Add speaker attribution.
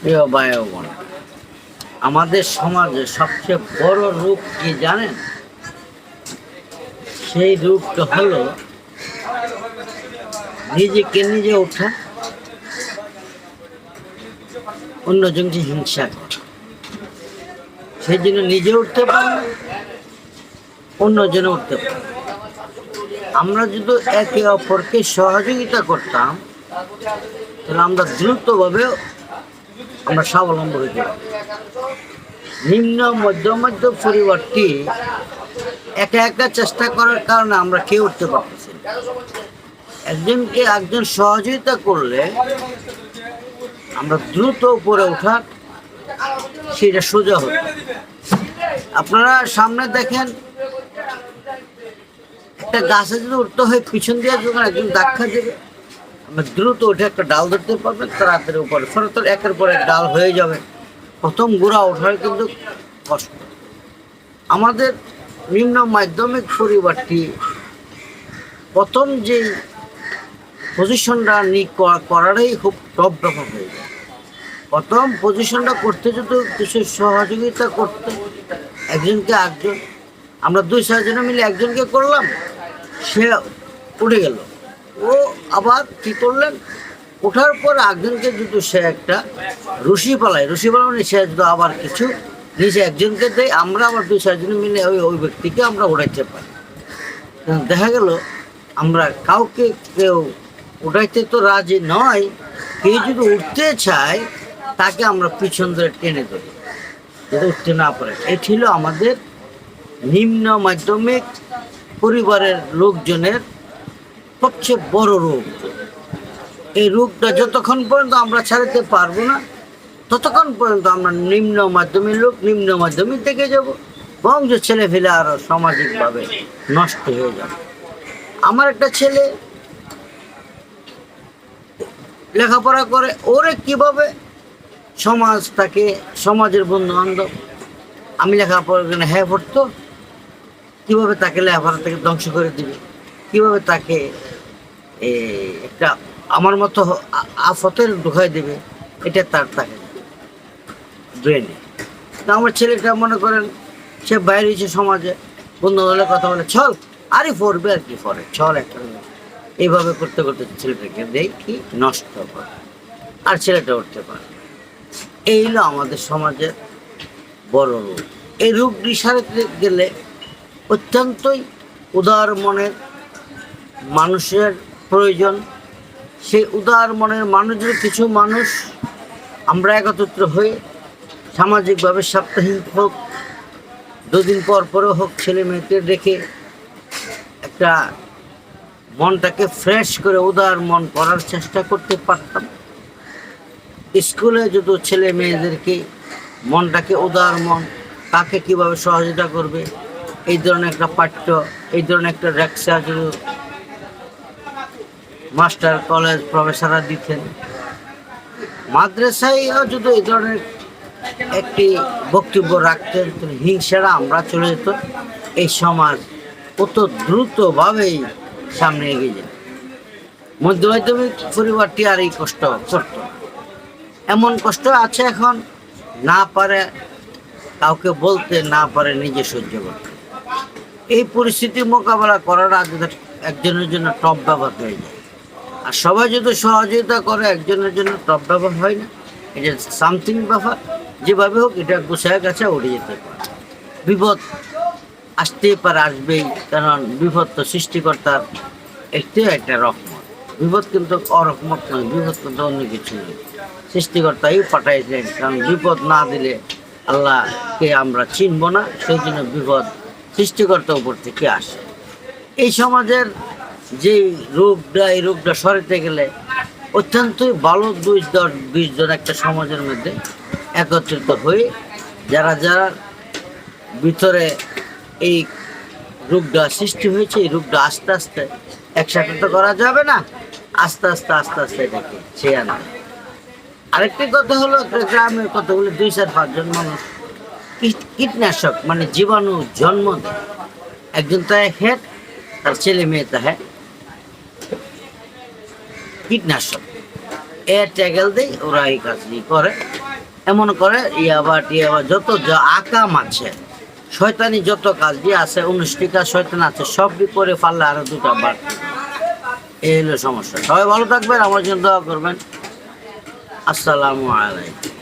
Speaker 1: প্রিয় ভাই বোন, আমাদের সমাজে সবচেয়ে বড় রূপ কি জানেন? সেই রূপটা হলো নিজেকে নিজে ওঠা, অন্যজনকে হিংসা করা। সেই জন্য নিজে উঠতে পারে অন্যজনে উঠতে পারে আমরা যদি একে অপরকে সহযোগিতা করতাম, তাহলে আমরা দ্রুতভাবে আমরা স্বাবলম্বী হইতে। নিম্ন, মধ্য মধ্য পরিবারটি একা একা চেষ্টা করার কারণে আমরা কেউ উঠতে পারতেছি একজনকে একজন সহযোগিতা করলে আমরা দ্রুত উপরে ওঠার সেটা সোজা হতো আপনারা সামনে দেখেন, একটা গাছে যদি উঠতে হয়, পিছন দিয়ে যখন একজন ধাক্কা দেবে দ্রুত উঠে একটা ডাল ধরতে পারবেন, তাড়াতাড়ি উপরে ফলে একের পর এক ডাল হয়ে যাবে। প্রথম গোড়া ওঠার কিন্তু কষ্ট। আমাদের নিম্ন মাধ্যমিক পরিবারটি প্রথম যে পজিশনটা নি করা- করাটাই খুব টপ ব্যাপার হয়ে যায়। প্রথম পজিশনটা করতে যদি কিছু সহযোগিতা করতে, একজনকে একজন আমরা দুই চারজনে মিলে একজনকে করলাম, সে উঠে গেল। ও আবার কি করলেন? ওঠার পর একজনকে যদি সে একটা রশি পালায়। রশি পালানো সে যদি আবার কিছু নিচে একজনকে দেয়, আমরা আবার দুই চারজনে মিলে ওই ওই ব্যক্তিকে আমরা উঠাইতে পারি। দেখা গেল, আমরা কাউকে কেউ উঠাইতে তো রাজি নয়, কেউ যদি উঠতে চায়, তাকে আমরা পিছন ধরে টেনে ধরি। যাতে উঠতে না পারে, এ ছিল আমাদের নিম্ন মাধ্যমিক পরিবারের লোকজনের সবচেয়ে বড় রোগ। এই রোগটা যতক্ষণ পর্যন্ত আমরা ছাড়াতে পারব না, ততক্ষণ পর্যন্ত আমরা নিম্ন মাধ্যমিক লোক, নিম্ন মাধ্যমিক থেকে যাব বংশ ছেলে ফেলে আরও সামাজিকভাবে নষ্ট হয়ে যাবে। আমার একটা ছেলে লেখাপড়া করে, ওরে কীভাবে সমাজ তাকে সমাজের বন্ধু বান্ধব আমি লেখাপড়া করে হ্যাঁ পড়তো, কীভাবে তাকে লেখাপড়া থেকে ধ্বংস করে দিবে, কীভাবে তাকে একটা আমার মতো আফতের ঢুকাই দেবে, এটা তার থাকে ব্রেনে তো আমার ছেলেটা মনে করেন, সে বাইরে হয়েছে সমাজে, বন্ধু হলে কথা বলে, চল, আরে পড়বে আর কি পরে চল একটা এইভাবে করতে করতে ছেলেটাকে দেই কি, নষ্ট করে। আর ছেলেটা উঠতে পারে এই হলো আমাদের সমাজের বড় রোগ এই রোগটি সারাতে গেলে অত্যন্তই উদার মনের মানুষের প্রয়োজন। সেই উদার মনের মানুষের কিছু মানুষ আমরা একত্রিত হয়ে সামাজিকভাবে সাপ্তাহিক হোক, দুদিন পর পরে হোক, ছেলে মেয়েদের রেখে একটা মনটাকে ফ্রেশ করে উদার মন করার চেষ্টা করতে পারতাম। স্কুলে যদি ছেলে মেয়েদেরকে মনটাকে উদার মন, তাকে কীভাবে সহযোগিতা করবে? এই ধরনের একটা পাঠ্য, এই ধরনের একটা রেক্সা মাস্টার, কলেজ প্রফেসররা দিতেন। মাদ্রাসায়ও যদি এই ধরনের একটি বক্তব্য রাখতেন হিংসারা আমরা চলে যেত। এই সমাজ কত দ্রুতভাবেই সামনে এগিয়ে যেত মধ্য মাধ্যমিক পরিবারটি আর এই কষ্ট করত এমন কষ্ট আছে এখন, না পারে কাউকে বলতে, না পারে নিজে সহ্য করতে। এই পরিস্থিতি মোকাবেলা করার আগে একজনের জন্য টপ ব্যবহার হয়ে যায়। আর সবাই যদি সহযোগিতা করে, একজনের জন্য টপ ব্যবহার হয় না এটা সামথিং ব্যাপার, যেভাবে হোক, এটা গুছায় গেছে উঠে যেতে পারে। বিপদ আসতেই পারে, আসবেই, কারণ বিপদ তো সৃষ্টিকর্তার একটি একটা রকমত বিপদ কিন্তু অরকমত নয়, বিপদ কিন্তু অন্য কিছু নয়। সৃষ্টিকর্তাই পাঠাইছেন, কারণ বিপদ না দিলে আল্লাহকে আমরা চিনব না, সেই জন্য বিপদ সৃষ্টিকর্তার উপর থেকে আসে। এই সমাজের যে রোগটা, এই রোগটা সরাতে গেলে অত্যন্তই ভালো দুই দশ বিশ জন একটা সমাজের মধ্যে একত্রিত হয়ে যারা যারা ভিতরে এই রোগটা সৃষ্টি হয়েছে, এই রোগটা আস্তে আস্তে একসাথে তো করা যাবে না, আস্তে আস্তে আস্তে আস্তে এটাকে ছেয়ে আনা আরেকটি কথা হলো গ্রামের কতগুলো দুই চার পাঁচজন মানুষ কীট- কীটনাশক মানে জীবাণু জন্ম দেয়। একজন তাই হেড, তার ছেলে মেয়ে তাহে কীটনাশক। এ ট্যাগেল দেয় ওরা এই কাজটি করে। এমন করে ইয়াবা টিয়াবা যত যা আকাম আছে, শয়তানি যত কাজ দিয়ে আছে উনিশটিকা শয়তান আছে, সবই করে পারলে আরও দুটা বাড়তে এই হলো সমস্যা। সবাই ভালো থাকবেন, আমার জন্য দোয়া করবেন। আসসালামু আলাইকুম।